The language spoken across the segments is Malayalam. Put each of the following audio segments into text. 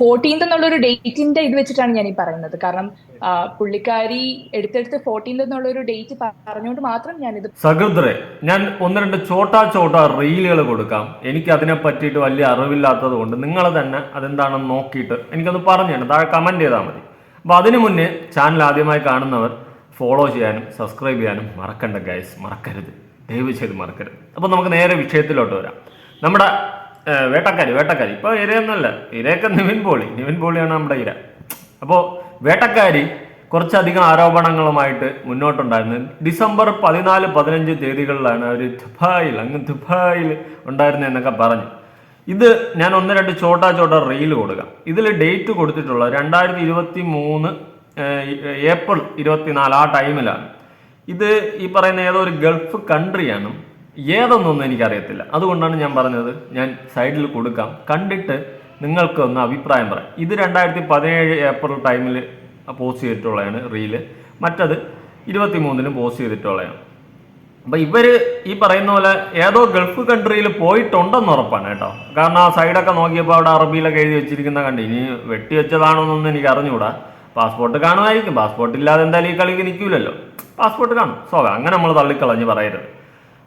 ഫോർട്ടീൻത് എന്നുള്ള ഒരു ഡേറ്റിന്റെ ഇത് വെച്ചിട്ടാണ് ഞാൻ ഈ പറയുന്നത്. കാരണം പുള്ളിക്കാരി എടുത്തെടുത്ത് ഫോർട്ടീൻത് എന്നുള്ള ഒരു ഡേറ്റ് പറഞ്ഞുകൊണ്ട് മാത്രം ഞാൻ ഇത് സഹൃദരെ ഞാൻ ഒന്ന് രണ്ട് ചോട്ടാ ചോട്ടാ റീലുകൾ കൊടുക്കാം. എനിക്ക് അതിനെ പറ്റിയിട്ട് വലിയ അറിവില്ലാത്തത് കൊണ്ട് നിങ്ങൾ തന്നെ അതെന്താണെന്ന് നോക്കിയിട്ട് എനിക്കൊന്ന് പറഞ്ഞു തരണം. താഴെ കമന്റ് ചെയ്താൽ മതി. അപ്പോൾ അതിനു മുന്നേ ചാനൽ ആദ്യമായി കാണുന്നവർ ഫോളോ ചെയ്യാനും സബ്സ്ക്രൈബ് ചെയ്യാനും മറക്കണ്ട ഗൈസ് മറക്കരുത്. ദയവ് ചെയ്ത് മറക്കരുത്. അപ്പോൾ നമുക്ക് നേരെ വിഷയത്തിലോട്ട് വരാം. നമ്മുടെ വേട്ടക്കാരി വേട്ടക്കാരി. ഇപ്പോൾ ഇരയൊന്നുമല്ല. ഇരയൊക്കെ നിവിൻ പോളി. നിവിൻ പോളിയാണ് നമ്മുടെ ഇര. അപ്പോൾ വേട്ടക്കാരി കുറച്ചധികം ആരോപണങ്ങളുമായിട്ട് മുന്നോട്ടുണ്ടായിരുന്നു. ഡിസംബർ പതിനാല് പതിനഞ്ച് തീയതികളിലാണ് അവർ ദുബായിൽ അങ്ങ് ദുബായിൽ ഉണ്ടായിരുന്നതെന്നൊക്കെ പറഞ്ഞു. ഇത് ഞാൻ ഒന്ന് രണ്ട് ചോട്ടാ ചോട്ടാ റീൽ കൊടുക്കാം. ഇതിൽ ഡേറ്റ് കൊടുത്തിട്ടുള്ള രണ്ടായിരത്തി ഇരുപത്തി മൂന്ന് ഏപ്രിൽ ഇരുപത്തിനാല് ആ ടൈമിലാണ്. ഇത് ഈ പറയുന്ന ഏതോ ഒരു ഗൾഫ് കൺട്രിയാണ്. ഏതൊന്നൊന്നും എനിക്കറിയത്തില്ല. അതുകൊണ്ടാണ് ഞാൻ പറഞ്ഞത് ഞാൻ സൈഡിൽ കൊടുക്കാം. കണ്ടിട്ട് നിങ്ങൾക്ക് ഒന്ന് അഭിപ്രായം പറയാം ഇത് രണ്ടായിരത്തി പതിനേഴ് ഏപ്രിൽ ടൈമിൽ പോസ്റ്റ് ചെയ്തിട്ടുള്ളതാണ് റീൽ. മറ്റത് ഇരുപത്തി മൂന്നിനും പോസ്റ്റ് ചെയ്തിട്ടുള്ളതാണ്. അപ്പം ഇവർ ഈ പറയുന്ന പോലെ ഏതോ ഗൾഫ് കൺട്രിയിൽ പോയിട്ടുണ്ടെന്ന് ഉറപ്പാണ് കേട്ടോ. കാരണം ആ സൈഡൊക്കെ നോക്കിയപ്പോൾ അവിടെ അറബിയിലൊക്കെ എഴുതി വെച്ചിരിക്കുന്ന കണ്ട് ഇനി വെട്ടി വെച്ചതാണോന്നൊന്നും എനിക്ക് അറിഞ്ഞുകൂടാ പാസ്പോർട്ട് കാണുമായിരിക്കും. പാസ്പോർട്ട് ഇല്ലാതെ എന്തായാലും ഈ കളിക്ക് നിൽക്കില്ലല്ലോ പാസ്പോർട്ട് കാണും. സോ അങ്ങനെ നമ്മൾ തള്ളിക്കളഞ്ഞ് പറയരുത്.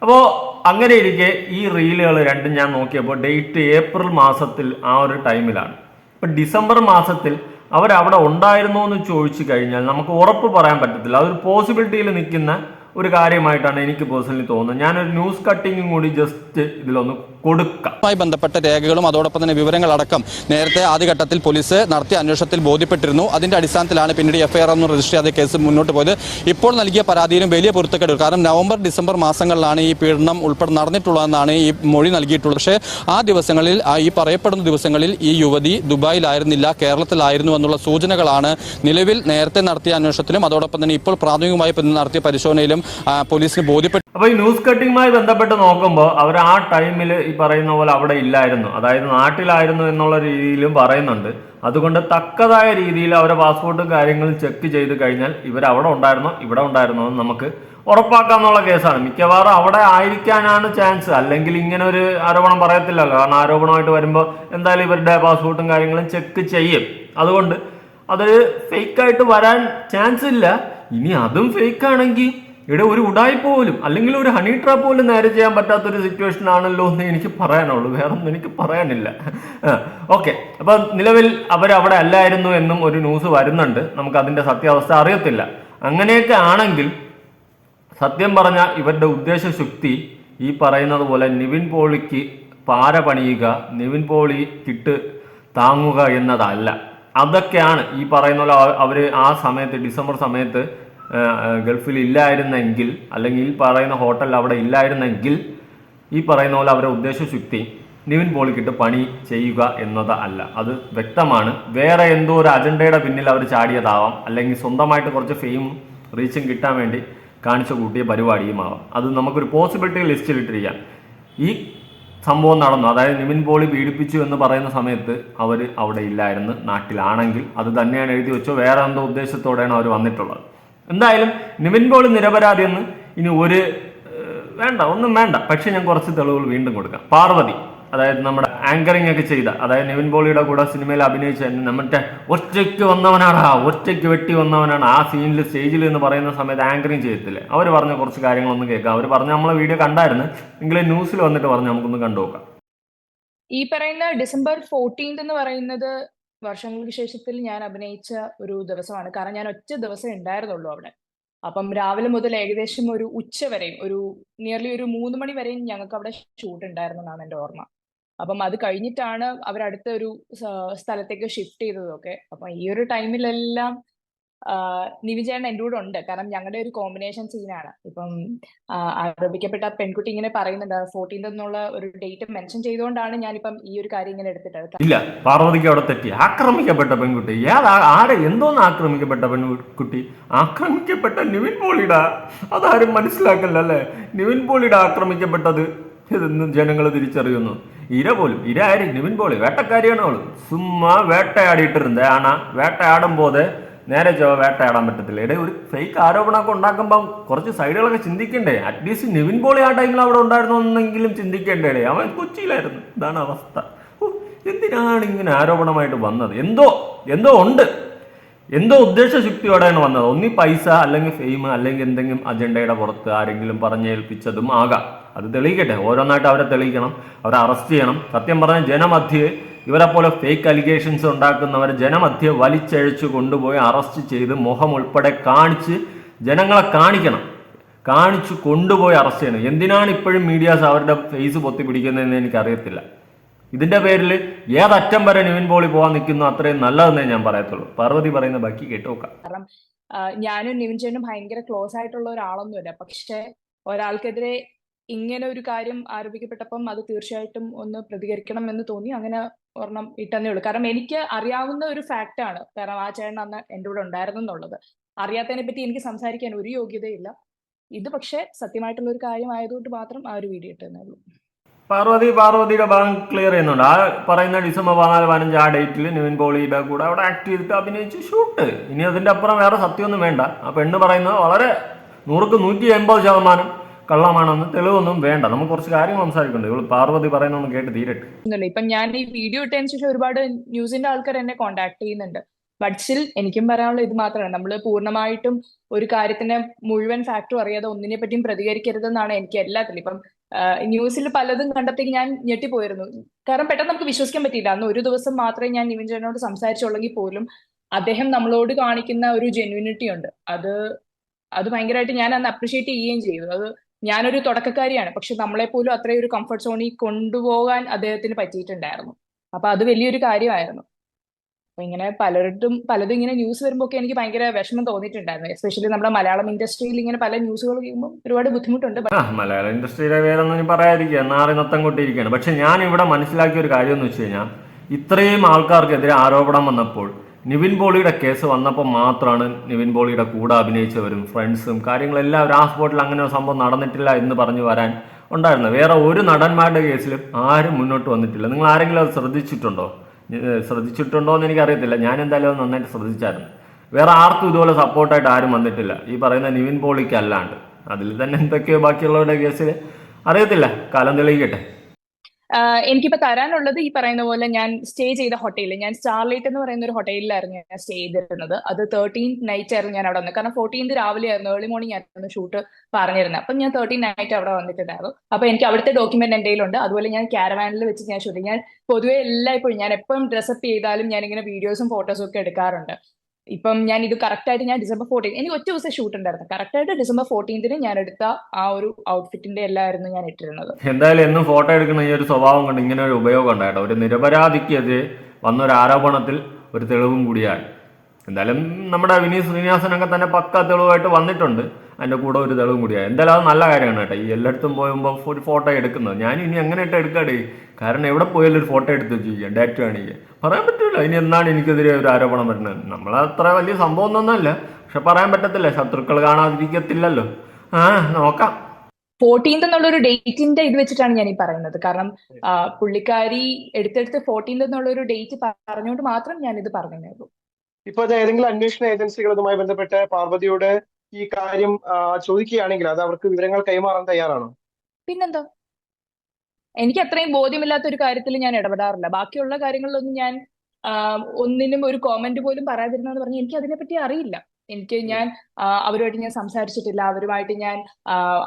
അപ്പോൾ അങ്ങനെ ഇരിക്കെ ഈ റീലുകൾ രണ്ടും ഞാൻ നോക്കിയപ്പോൾ ഡേറ്റ് ഏപ്രിൽ മാസത്തിൽ ആ ഒരു ടൈമിലാണ് ഇപ്പം ഡിസംബർ മാസത്തിൽ അവരവിടെ ഉണ്ടായിരുന്നോ എന്ന് ചോദിച്ചു കഴിഞ്ഞാൽ നമുക്ക് ഉറപ്പ് പറയാൻ പറ്റത്തില്ല. അതൊരു പോസിബിലിറ്റിയിൽ നിൽക്കുന്ന ഒരു കാര്യമായിട്ടാണ് എനിക്ക് പേഴ്സണലി തോന്നുന്നത്. ഞാനൊരു ന്യൂസ് കട്ടിങ്ങും കൂടി ജസ്റ്റ് ഇതിലൊന്ന് കൊടുക്കാം. ുമായി ബന്ധപ്പെട്ട രേഖകളും അതോടൊപ്പം തന്നെ വിവരങ്ങൾ അടക്കം നേരത്തെ ആദ്യഘട്ടത്തിൽ പോലീസ് നടത്തിയ അന്വേഷണത്തിൽ ബോധ്യപ്പെട്ടിരുന്നു. അതിന്റെ അടിസ്ഥാനത്തിലാണ് പിന്നീട് എഫ്ഐആർ ഒന്നും രജിസ്റ്റർ ചെയ്ത കേസ് മുന്നോട്ട് പോയത്. ഇപ്പോൾ നൽകിയ പരാതിയിലും വലിയ പൊരുത്തക്കേട് കാരണം നവംബർ ഡിസംബർ മാസങ്ങളിലാണ് ഈ പീഡനം ഉൾപ്പെടെ നടന്നിട്ടുള്ളതെന്നാണ് ഈ മൊഴി നൽകിയിട്ടുള്ളത്. പക്ഷേ ആ ദിവസങ്ങളിൽ ഈ പറയപ്പെടുന്ന ദിവസങ്ങളിൽ ഈ യുവതി ദുബായിലായിരുന്നില്ല കേരളത്തിലായിരുന്നു എന്നുള്ള സൂചനകളാണ് നിലവിൽ നേരത്തെ നടത്തിയ അന്വേഷണത്തിലും അതോടൊപ്പം തന്നെ ഇപ്പോൾ പ്രാഥമികമായി നടത്തിയ പരിശോധനയിലും പോലീസിന് ബോധ്യപ്പെട്ടു അപ്പൊ ഈ ന്യൂസ് കട്ടിങ്ങുമായി ബന്ധപ്പെട്ട് നോക്കുമ്പോൾ അവർ ആ ടൈമിൽ ഈ പറയുന്ന പോലെ അവിടെ ഇല്ലായിരുന്നു. അതായത് നാട്ടിലായിരുന്നു എന്നുള്ള രീതിയിലും പറയുന്നുണ്ട്. അതുകൊണ്ട് തക്കതായ രീതിയിൽ അവരെ പാസ്പോർട്ടും കാര്യങ്ങളും ചെക്ക് ചെയ്ത് കഴിഞ്ഞാൽ ഇവർ അവിടെ ഉണ്ടായിരുന്നോ ഇവിടെ ഉണ്ടായിരുന്നോ എന്ന് നമുക്ക് ഉറപ്പാക്കാന്നുള്ള കേസാണ്. മിക്കവാറും അവിടെ ആയിരിക്കാനാണ് ചാൻസ് അല്ലെങ്കിൽ ഇങ്ങനെ ഒരു ആരോപണം പറയത്തില്ലല്ലോ. കാരണം ആരോപണമായിട്ട് വരുമ്പോൾ എന്തായാലും ഇവരുടെ പാസ്പോർട്ടും കാര്യങ്ങളും ചെക്ക് ചെയ്യും. അതുകൊണ്ട് അത് ഫേക്കായിട്ട് വരാൻ ചാൻസ് ഇല്ല. ഇനി അതും ഫേക്ക് ആണെങ്കിൽ ഇവിടെ ഒരു ഉടായ്പ പോലും അല്ലെങ്കിൽ ഒരു ഹണി ട്രാപ്പ് പോലും നേരെ ചെയ്യാൻ പറ്റാത്ത ഒരു സിറ്റുവേഷൻ ആണല്ലോ എന്ന് എനിക്ക് പറയാനുള്ളൂ. വേറെ ഒന്നും എനിക്ക് പറയാനില്ല. ഓക്കെ അപ്പൊ നിലവിൽ അവരവിടെ അല്ലായിരുന്നു എന്നും ഒരു ന്യൂസ് വരുന്നുണ്ട്. നമുക്ക് അതിന്റെ സത്യാവസ്ഥ അറിയത്തില്ല. അങ്ങനെയൊക്കെ ആണെങ്കിൽ സത്യം പറഞ്ഞ ഇവരുടെ ഉദ്ദേശശുക്തി ഈ പറയുന്നത് പോലെ നിവിൻ പോളിക്ക് പാര പണിയുക നിവിൻ പോളി കിട്ട് താങ്ങുക എന്നതല്ല. അതൊക്കെയാണ് ഈ പറയുന്ന പോലെ അവർ ആ സമയത്ത് ഡിസംബർ സമയത്ത് ഗൾഫിൽ ഇല്ലായിരുന്നെങ്കിൽ അല്ലെങ്കിൽ ഈ പറയുന്ന ഹോട്ടൽ അവിടെ ഇല്ലായിരുന്നെങ്കിൽ ഈ പറയുന്ന പോലെ അവരുടെ ഉദ്ദേശശുക്തി നിവിൻ പോളിക്കിട്ട് പണി ചെയ്യുക എന്നത് അല്ല. അത് വ്യക്തമാണ്. വേറെ എന്തോ ഒരു അജണ്ടയുടെ പിന്നിൽ അവർ ചാടിയതാവാം. അല്ലെങ്കിൽ സ്വന്തമായിട്ട് കുറച്ച് ഫെയിമും റീച്ചും കിട്ടാൻ വേണ്ടി കാണിച്ചു കൂട്ടിയ പരിപാടിയുമാവാം. അത് നമുക്കൊരു പോസിബിലിറ്റി ലിസ്റ്റിൽ ഇട്ടിരിക്കാം ഈ സംഭവം നടന്നു. അതായത് നിവിൻ പോളി പീഡിപ്പിച്ചു എന്ന് പറയുന്ന സമയത്ത് അവർ അവിടെ ഇല്ലായിരുന്നു നാട്ടിലാണെങ്കിൽ. അത് തന്നെയാണ് എഴുതി വെച്ചോ വേറെ എന്തോ ഉദ്ദേശത്തോടെയാണ് അവർ വന്നിട്ടുള്ളത്. എന്തായാലും നിവിൻ പോളി നിരപരാധിയെന്ന് ഇനി ഒരു വേണ്ട ഒന്നും വേണ്ട. പക്ഷെ ഞാൻ കുറച്ച് തെളിവുകൾ വീണ്ടും കൊടുക്കാം. പാർവതി അതായത് നമ്മുടെ ആങ്കറിംഗ് ഒക്കെ ചെയ്ത അതായത് നിവിൻ പോളിയുടെ കൂടെ സിനിമയിൽ അഭിനയിച്ച നമ്മുടെ ഒറ്റയ്ക്ക് വന്നവനാണ് ഒറ്റയ്ക്ക് വെട്ടി വന്നവനാണ് ആ സീനിൽ സ്റ്റേജിൽ എന്ന് പറയുന്ന സമയത്ത് ആങ്കറിങ് ചെയ്യത്തില്ലേ? അവർ പറഞ്ഞ കുറച്ച് കാര്യങ്ങളൊന്നും കേൾക്കാം. അവർ പറഞ്ഞ നമ്മളെ വീഡിയോ കണ്ടായിരുന്നു. എങ്കിലും ന്യൂസിൽ വന്നിട്ട് പറഞ്ഞ് നമുക്കൊന്ന് കണ്ടു നോക്കാം ഈ പറയുന്ന ഡിസംബർ ഫോർട്ടീൻത് എന്ന് പറയുന്നത് വർഷങ്ങൾക്ക് ശേഷത്തിൽ ഞാൻ അഭിനയിച്ച ഒരു ദിവസമാണ്. കാരണം ഞാൻ ഒറ്റ ദിവസം ഉണ്ടായിരുന്നുള്ളൂ അവിടെ. അപ്പം രാവിലെ മുതൽ ഏകദേശം ഒരു ഉച്ച വരെയും ഒരു നിയർലി ഒരു മൂന്ന് മണി വരെയും ഞങ്ങൾക്ക് അവിടെ ഷൂട്ട് ഉണ്ടായിരുന്നു എന്നാണ് എന്റെ ഓർമ്മ. അപ്പം അത് കഴിഞ്ഞിട്ടാണ് അവരടുത്ത ഒരു സ്ഥലത്തേക്ക് ഷിഫ്റ്റ് ചെയ്തതൊക്കെ. അപ്പം ഈ ഒരു ടൈമിലെല്ലാം നിവിചേട്ടൻ എന്റെ കൂടെ ഉണ്ട്. കാരണം ഞങ്ങളുടെ ഒരു കോമ്പിനേഷൻ സീനാണ് ഇപ്പം ആരോപിക്കപ്പെട്ട പെൺകുട്ടി ഇങ്ങനെ പറയുന്നുണ്ട്. ഫോർട്ടീൻത് എന്നുള്ള ഒരു ഡേറ്റ് മെൻഷൻ ചെയ്തുകൊണ്ടാണ് ഞാനിപ്പം ഈ ഒരു കാര്യം ഇങ്ങനെ എടുത്തിട്ടത്. ഇല്ല പാർവതിക്ക് അവിടെ തെറ്റി. ആക്രമിക്കപ്പെട്ട പെൺകുട്ടി. ആടെ എന്തോന്ന് ആക്രമിക്കപ്പെട്ട പെൺകുട്ടി? ആക്രമിക്കപ്പെട്ട നിവിൻ പോളിയുടെ അതാരും മനസ്സിലാക്കല്ല അല്ലേ? നിവിൻ പോളിയുടെ ആക്രമിക്കപ്പെട്ടത് ജനങ്ങൾ തിരിച്ചറിയുന്നു. ഇര പോലും ഇര ആര്? നിവിൻ പോളി. വേട്ടക്കാരിയാണ് അവൾ. സുമ്മാ വേട്ടയാടിയിട്ടിരുന്നേ. ആണ വേട്ടയാടും പോലെ നേരെ വേട്ടയാടാൻ പറ്റത്തില്ല. ഇടയിൽ ഒരു ഫേക്ക് ആരോപണമൊക്കെ ഉണ്ടാക്കുമ്പം കുറച്ച് സൈഡുകളൊക്കെ ചിന്തിക്കണ്ടേ? അറ്റ്ലീസ്റ്റ് നിവിൻ പോളി ആ ടൈമിൽ അവിടെ ഉണ്ടായിരുന്നു എന്നെങ്കിലും ചിന്തിക്കേണ്ടേ അവൻ കൊച്ചിയിലായിരുന്നു. ഇതാണ് അവസ്ഥ. എന്തിനാണ് ഇങ്ങനെ ആരോപണമായിട്ട് വന്നത്? എന്തോ എന്തോ ഉണ്ട്. എന്തോ ഉദ്ദേശശുക്തിയോടെയാണ് വന്നത്. ഒന്നി പൈസ അല്ലെങ്കിൽ ഫെയിം അല്ലെങ്കിൽ എന്തെങ്കിലും അജണ്ടയുടെ പുറത്ത് ആരെങ്കിലും പറഞ്ഞേൽപ്പിച്ചതും ആകാം. അത് തെളിയിക്കട്ടെ. ഓരോന്നായിട്ട് അവരെ തെളിയിക്കണം. അവരെ അറസ്റ്റ് ചെയ്യണം. സത്യം പറഞ്ഞാൽ ജനമധ്യേ ഇവരെ പോലെ ഫേക്ക് അലിഗേഷൻസ് ഉണ്ടാക്കുന്നവർ ജനമധ്യ വലിച്ചഴച്ചു കൊണ്ടുപോയി അറസ്റ്റ് ചെയ്ത് മുഖം ഉൾപ്പെടെ കാണിച്ച് ജനങ്ങളെ കാണിക്കണം. കാണിച്ചു കൊണ്ടുപോയി അറസ്റ്റ് ചെയ്യണം. എന്തിനാണ് ഇപ്പോഴും മീഡിയാസ് അവരുടെ ഫേസ് പൊത്തി പിടിക്കുന്നതെന്ന് എനിക്കറിയത്തില്ല. ഇതിന്റെ പേരിൽ ഏതറ്റം വരെ നിവിൻ പോളി പോകാൻ നിൽക്കുന്നു അത്രയും നല്ലതെന്നേ ഞാൻ പറയത്തുള്ളൂ. പാർവതി പറയുന്ന ബാക്കി കേട്ടോക്കാം കാരണം ഞാനും നിവിൻ ചേട്ടനും ഭയങ്കര ക്ലോസ് ആയിട്ടുള്ള ഒരാളൊന്നുമില്ല. പക്ഷെ ഒരാൾക്കെതിരെ ഇങ്ങനെ ഒരു കാര്യം ആരോപിക്കപ്പെട്ടപ്പം അത് തീർച്ചയായിട്ടും ഒന്ന് പ്രതികരിക്കണം എന്ന് തോന്നി. അങ്ങനെ ഒരെണ്ണം ഇട്ടെന്നേ ഉള്ളൂ. കാരണം എനിക്ക് അറിയാവുന്ന ഒരു ഫാക്റ്റാണ് കാരണം ആ ചേട്ടൻ അന്ന് എന്റെ കൂടെ ഉണ്ടായിരുന്നു എന്നുള്ളത്. അറിയാത്തതിനെ പറ്റി എനിക്ക് സംസാരിക്കാൻ ഒരു യോഗ്യതയില്ല. ഇത് പക്ഷേ സത്യമായിട്ടുള്ള ഒരു കാര്യമായതുകൊണ്ട് മാത്രം ആ ഒരു വീഡിയോ ഇട്ടെന്നേ ഉള്ളൂ. പാർവതി പാർവതിയുടെ ഭാഗം ക്ലിയർ ചെയ്യുന്നുണ്ട്. ആ പറയുന്ന ഡിസംബർ പതിനാല് പതിനഞ്ച് ആ ഡേറ്റിൽ നിവിൻ പോളിയുടെ കൂടെ അവിടെ ആക്ട് ചെയ്തിട്ട് അഭിനയിച്ച് ഷൂട്ട് ഇനി അതിന്റെ അപ്പുറം വേറെ സത്യമൊന്നും വേണ്ട. ആ പെണ്ണ് പറയുന്നത് വളരെ നൂറുക്ക് നൂറ്റി എൺപത് ശതമാനം കള്ളമാണെന്ന് തെളിവൊന്നും വേണ്ട. നമുക്ക് കുറച്ച് കാര്യങ്ങൾ സംസാരിക്കുന്നുണ്ട് പാർവതി പറയുന്നൊന്നും കേട്ട് തീരട്ടെ. ഇപ്പൊ ഞാൻ ഈ വീഡിയോ ഇട്ടതിന് ശേഷം ഒരുപാട് ന്യൂസിന്റെ ആൾക്കാർ എന്നെ കോണ്ടാക്ട് ചെയ്യുന്നുണ്ട്. ബട്ട് എനിക്കും പറയാനുള്ള ഇത് മാത്രമാണ്. നമ്മൾ പൂർണമായിട്ടും ഒരു കാര്യത്തിന്റെ മുഴുവൻ ഫാക്ടറും അറിയാതെ ഒന്നിനെ പറ്റിയും പ്രതികരിക്കരുതെന്നാണ് എനിക്ക് എല്ലാത്തിലും. ഇപ്പം ന്യൂസിൽ പലതും കണ്ടപ്പോഴേക്ക് ഞാൻ ഞെട്ടിപ്പോയിരുന്നു. കാരണം പെട്ടെന്ന് നമുക്ക് വിശ്വസിക്കാൻ പറ്റിയില്ല. അന്ന് ഒരു ദിവസം മാത്രമേ ഞാൻ നിവിൻ ചേട്ടനോട് സംസാരിച്ചുള്ളെങ്കിൽ പോലും അദ്ദേഹം നമ്മളോട് കാണിക്കുന്ന ഒരു ജെന്യൂനിറ്റി ഉണ്ട്. അത് അത് ഭയങ്കരമായിട്ട് ഞാൻ അന്ന് അപ്രിഷ്യേറ്റ് ചെയ്യുകയും ചെയ്തു. അത് ഞാനൊരു തുടക്കക്കാരിയാണ്. പക്ഷെ നമ്മളെ പോലും അത്രയും ഒരു കംഫർട്ട് സോണിൽ കൊണ്ടുപോകാൻ അദ്ദേഹത്തിന് പറ്റിയിട്ടുണ്ടായിരുന്നു. അപ്പൊ അത് വലിയൊരു കാര്യമായിരുന്നു. അപ്പൊ ഇങ്ങനെ പലരുടെയും പലതും ഇങ്ങനെ ന്യൂസ് വരുമ്പോൾ ഒക്കെ എനിക്ക് ഭയങ്കര വിഷമം തോന്നിയിട്ടുണ്ടായിരുന്നു. എസ്പെഷ്യലി നമ്മുടെ മലയാളം ഇൻഡസ്ട്രിയിൽ ഇങ്ങനെ പല ന്യൂസുകൾ കേൾക്കുമ്പോൾ ഒരുപാട് ബുദ്ധിമുട്ടുണ്ട്. മലയാളം ഇൻഡസ്ട്രിയിലെ വേറെ ഇനി പറയാതിരിക്കുക. നാറി നത്തം കൊണ്ടിരിക്കുകയാണ് പക്ഷെ ഞാൻ ഇവിടെ മനസ്സിലാക്കിയ ഒരു കാര്യം എന്ന് വെച്ച് കഴിഞ്ഞാൽ ഇത്രയും ആൾക്കാർക്കെതിരെ ആരോപണം വന്നപ്പോൾ നിവിൻ പോളിയുടെ കേസ് വന്നപ്പോൾ മാത്രമാണ് നിവിൻ പോളിയുടെ കൂടെ അഭിനയിച്ചവരും ഫ്രണ്ട്സും കാര്യങ്ങളെല്ലാം ആ സ്പോട്ടിൽ അങ്ങനെ ഒരു സംഭവം നടന്നിട്ടില്ല എന്ന് പറഞ്ഞു വരാൻ ഉണ്ടായിരുന്നത് വേറെ ഒരു നടന്മാരുടെ കേസിലും ആരും മുന്നോട്ട് വന്നിട്ടില്ല. നിങ്ങൾ ആരെങ്കിലും അത് ശ്രദ്ധിച്ചിട്ടുണ്ടോ? ശ്രദ്ധിച്ചിട്ടുണ്ടോ എന്ന് എനിക്കറിയത്തില്ല. ഞാൻ എന്തായാലും നന്നായിട്ട് ശ്രദ്ധിച്ചായിരുന്നു. വേറെ ആർക്കും ഇതുപോലെ സപ്പോർട്ടായിട്ട് ആരും വന്നിട്ടില്ല. ഈ പറയുന്ന നിവിൻ പോളിക്ക് അല്ലാണ്ട്. അതിൽ തന്നെ എന്തൊക്കെയോ ബാക്കിയുള്ളവരുടെ കേസിൽ അറിയത്തില്ല. കാലം തെളിയിക്കട്ടെ. എനിക്കിപ്പോ തരാനുള്ളത് ഈ പറയുന്ന പോലെ ഞാൻ സ്റ്റേ ചെയ്ത ഹോട്ടലിൽ ഞാൻ സ്റ്റാർലൈറ്റ് എന്ന് പറയുന്ന ഒരു ഹോട്ടലിലായിരുന്നു ഞാൻ സ്റ്റേ ചെയ്തിരുന്നത്. അത് തേർട്ടീൻ നൈറ്റ് ആയിരുന്നു ഞാൻ അവിടെ വന്നത്. കാരണം ഫോർട്ടീൻത് രാവിലെ ആയിരുന്നു ഏർലി മോർണിംഗ് ആയിരുന്നു ഷൂട്ട് പറഞ്ഞിരുന്നത്. അപ്പം ഞാൻ തേർട്ടീൻ നൈറ്റ് അവിടെ വന്നിട്ടുണ്ടായിരുന്നു. അപ്പൊ എനിക്ക് അവിടുത്തെ ഡോക്യുമെന്റ് എന്റെ ഉണ്ട് അതുപോലെ ഞാൻ ക്യാരവാനിൽ വെച്ച് ഞാൻ ഷൂട്ട് ഞാൻ പൊതുവെ എല്ലായ്പ്പോഴും ഞാൻ എപ്പം ഡ്രസ്സപ്പ് ചെയ്താലും ഞാൻ ഇങ്ങനെ വീഡിയോസും ഫോട്ടോസും ഒക്കെ എടുക്കാറുണ്ട്. ഇപ്പം ഞാൻ ഇത് കറക്റ്റ് ആയിട്ട് ഞാൻ ഡിസംബർ ഫോർട്ടീൻ എനിക്ക് ഒറ്റ ദിവസം ഷൂട്ട് ഉണ്ടായിരുന്നു. കറക്റ്റ് ആയിട്ട് ഡിസംബർ ഫോർട്ടീൻത്തിന് ഞാൻ എടുത്ത ആ ഒരു ഔട്ട്ഫിറ്റിന്റെ എല്ലായിരുന്നു ഞാൻ ഇട്ടിരുന്നത്. എന്തായാലും എന്നും ഫോട്ടോ എടുക്കുന്ന ഈ ഒരു സ്വഭാവം കൊണ്ട് ഇങ്ങനെ ഒരു ഉപയോഗം ഉണ്ടായിട്ടോ ഒരു നിരപരാധിക്കെതിരെ വന്ന ഒരു ആരോപണത്തിൽ ഒരു തെളിവും കൂടിയാണ്. എന്തായാലും നമ്മുടെ വിനീത് ശ്രീനിവാസനൊക്കെ തന്നെ പക്ക തെളിവായിട്ട് വന്നിട്ടുണ്ട്. അതിന്റെ കൂടെ ഒരു തെളിവും കൂടിയാണ് എന്തായാലും അത് നല്ല കാര്യമാണ് കേട്ടോ. ഈ എല്ലായിടത്തും പോകുമ്പോൾ ഒരു ഫോട്ടോ എടുക്കുന്നത്. ഞാൻ ഇനി എങ്ങനെ ഇട്ട് എടുക്കാടേ? കാരണം എവിടെ പോയാലും ഒരു ഫോട്ടോ എടുത്ത് വെച്ചിരിക്കുക ഡാറ്റ കാണിക്കുക. പറയാൻ പറ്റില്ല ഇനി എന്നാണ് എനിക്കെതിരെ ഒരു ആരോപണം വരുന്നത്? നമ്മൾ അത്ര വലിയ സംഭവം ഒന്നുമല്ല പക്ഷെ പറയാൻ പറ്റത്തില്ല. ശത്രുക്കൾ കാണാതിരിക്കത്തില്ലല്ലോ. ആ നോക്കാം. ഫോർട്ടീൻത് എന്നുള്ള ഒരു ഡേറ്റിന്റെ ഇത് വെച്ചിട്ടാണ് ഞാൻ ഈ പറയുന്നത്. കാരണം പുള്ളിക്കാരി എടുത്തെടുത്ത് ഫോർട്ടീൻത് എന്നുള്ള ഒരു ഡേറ്റ് പറഞ്ഞുകൊണ്ട് മാത്രം ഞാൻ ഇത് പറഞ്ഞതേ ഉള്ളൂ. ഇപ്പൊ ഏതെങ്കിലും അന്വേഷണ ഏജൻസികൾ ഇതുമായി ബന്ധപ്പെട്ട് പാർവതിയോട് ഈ കാര്യം ചോദിക്കുകയാണെങ്കിൽ അത് അവർക്ക് വിവരങ്ങൾ കൈമാറാൻ തയ്യാറാണോ? പിന്നെന്തോ? എനിക്ക് അത്രയും ബോധ്യമില്ലാത്ത ഒരു കാര്യത്തിൽ ഞാൻ ഇടപെടാറില്ല. ബാക്കിയുള്ള കാര്യങ്ങളിലൊന്നും ഞാൻ ഒന്നിനും ഒരു കോമന്റ് പോലും പറയാതിരുന്നെന്ന് പറഞ്ഞാൽ എനിക്ക് അതിനെപ്പറ്റി അറിയില്ല. എനിക്ക് ഞാൻ അവരുമായിട്ട് ഞാൻ സംസാരിച്ചിട്ടില്ല. അവരുമായിട്ട് ഞാൻ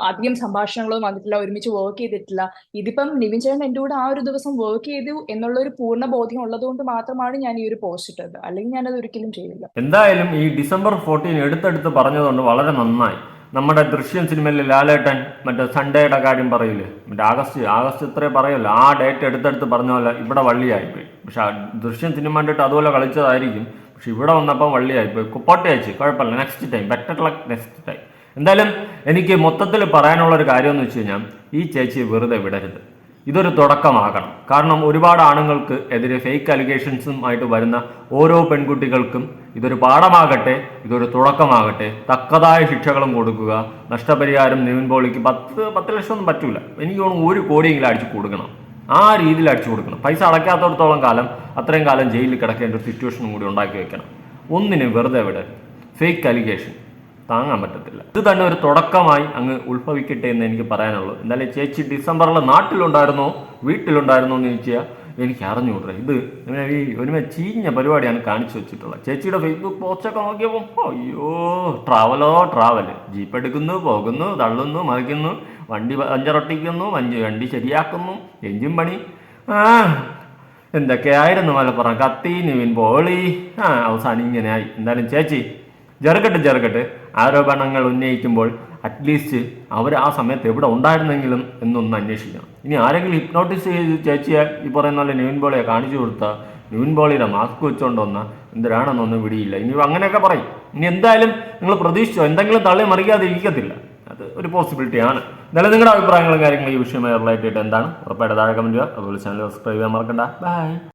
അധികം സംഭാഷണങ്ങളും വന്നിട്ടില്ല. ഒരുമിച്ച് വർക്ക് ചെയ്തിട്ടില്ല. ഇതിപ്പം നിവിൻ ചേട്ടൻ എന്റെ കൂടെ ആ ഒരു ദിവസം വർക്ക് ചെയ്തു എന്നുള്ള ഒരു പൂർണ ബോധ്യം ഉള്ളതുകൊണ്ട് മാത്രമാണ് ഞാൻ ഈ ഒരു പോസ്റ്റ് ഇട്ടത്. അല്ലെങ്കിൽ അത് ഒരിക്കലും ചെയ്യില്ല. എന്തായാലും ഈ ഡിസംബർ ഫോർട്ടീൻ എടുത്തെടുത്ത് പറഞ്ഞതുകൊണ്ട് വളരെ നന്നായി. നമ്മുടെ ദൃശ്യം സിനിമയിലെ ലാലേട്ടൻ മറ്റേ സൺഡേയുടെ കാര്യം പറയില്ലേ മറ്റേ ആഗസ്റ്റ് ആഗസ്റ്റ് ഇത്രേ പറയല്ലോ. ആ ഡേറ്റ് എടുത്തെടുത്ത് പറഞ്ഞ പോലെ ഇവിടെ വള്ളിയായിപ്പോയി. പക്ഷെ ദൃശ്യം സിനിമ കണ്ടിട്ട് അതുപോലെ കളിച്ചതായിരിക്കും. പക്ഷെ ഇവിടെ വന്നപ്പോൾ വള്ളിയായിപ്പോയി അയച്ചു കുഴപ്പമില്ല. Next time better luck next time എന്തായാലും എനിക്ക് മൊത്തത്തിൽ പറയാനുള്ള ഒരു കാര്യം എന്ന് വെച്ച് കഴിഞ്ഞാൽ ഈ ചേച്ചി വെറുതെ വിടരുത്. ഇതൊരു തുടക്കമാകണം. കാരണം ഒരുപാട് ആണുങ്ങൾക്ക് എതിരെ ഫേക്ക് അലിഗേഷൻസും ആയിട്ട് വരുന്ന ഓരോ പെൺകുട്ടികൾക്കും ഇതൊരു പാഠമാകട്ടെ ഇതൊരു തുടക്കമാകട്ടെ. തക്കതായ ശിക്ഷകളും കൊടുക്കുക. നഷ്ടപരിഹാരം നിവിൻ പോളിക്ക് പത്ത് പത്ത് ലക്ഷം ഒന്നും പറ്റൂല. എനിക്ക് തോന്നുന്നു ഒരു കോടിയെങ്കിലും അടിച്ചു കൊടുക്കണം. ആ രീതിയിൽ അടിച്ചു കൊടുക്കണം. പൈസ അടയ്ക്കാത്തടത്തോളം കാലം അത്രയും കാലം ജയിലിൽ കിടക്കേണ്ട ഒരു സിറ്റുവേഷനും കൂടി ഉണ്ടാക്കി വെക്കണം. ഒന്നിനും വെറുതെ വിടരുത്. ഫേക്ക് അലിഗേഷൻ താങ്ങാൻ പറ്റത്തില്ല. ഇത് തന്നെ ഒരു തുടക്കമായി അങ്ങ് ഉത്ഭവിക്കട്ടെ എന്ന് എനിക്ക് പറയാനുള്ളൂ എന്തായാലും ചേച്ചി ഡിസംബറിൽ നാട്ടിലുണ്ടായിരുന്നോ വീട്ടിലുണ്ടായിരുന്നോ എന്ന് ചോദിച്ചാൽ എനിക്ക് അറിഞ്ഞൂട്ടെ ഇത് ഈ ഒരുമ ചീഞ്ഞ പരിപാടിയാണ് കാണിച്ചു വെച്ചിട്ടുള്ളത്. ചേച്ചിയുടെ ഫേസ്ബുക്ക് പോസ്റ്റൊക്കെ നോക്കിയപ്പോൾ അയ്യോ ട്രാവലോ ട്രാവൽ ജീപ്പ് എടുക്കുന്നു പോകുന്നു തള്ളുന്നു മറിക്കുന്നു വണ്ടി പഞ്ചറൊട്ടിക്കുന്നു വണ്ടി വണ്ടി ശരിയാക്കുന്നു എഞ്ചിൻ പണി. ആ എന്തൊക്കെയായിരുന്നു മലപ്പുറം? കത്തി നിവിൻ പോളി. ആ അവസാനം ഇങ്ങനെയായി. എന്തായാലും ചേച്ചി ചെറുക്കട്ട് ചെറുക്കട്ട് ആരോപണങ്ങൾ ഉന്നയിക്കുമ്പോൾ അറ്റ്ലീസ്റ്റ് അവർ ആ സമയത്ത് എവിടെ ഉണ്ടായിരുന്നെങ്കിലും എന്നൊന്ന് അന്വേഷിക്കണം. ഇനി ആരെങ്കിലും ഹിപ്നോട്ടിസ് ചെയ്ത് ചേച്ചിയെ ഈ പറയുന്ന പോലെ ന്യൂൻ ബോളിയെ കാണിച്ചു കൊടുത്ത ന്യൂൻ ബോളിയുടെ മാസ്ക് വെച്ചുകൊണ്ട് വന്ന എന്തിനാണെന്നൊന്നും വിടിയില്ല. ഇനി അങ്ങനെയൊക്കെ പറയും. ഇനി എന്തായാലും നിങ്ങൾ പ്രതീക്ഷിച്ചോ എന്തെങ്കിലും തള്ളി മറിക്കാതെ ഇരിക്കത്തില്ല അത് ഒരു പോസിബിലിറ്റി ആണ്. എന്തായാലും നിങ്ങളുടെ അഭിപ്രായങ്ങളും കാര്യങ്ങളും ഈ വിഷയമായി റിലേറ്റഡ് എന്താണ്? ഉറപ്പായിട്ട് താഴെ കമന്റ് ചെയ്യുക അതുപോലെ ചാനൽ സബ്സ്ക്രൈബ് ചെയ്യാൻ മറക്കണ്ട. ബൈ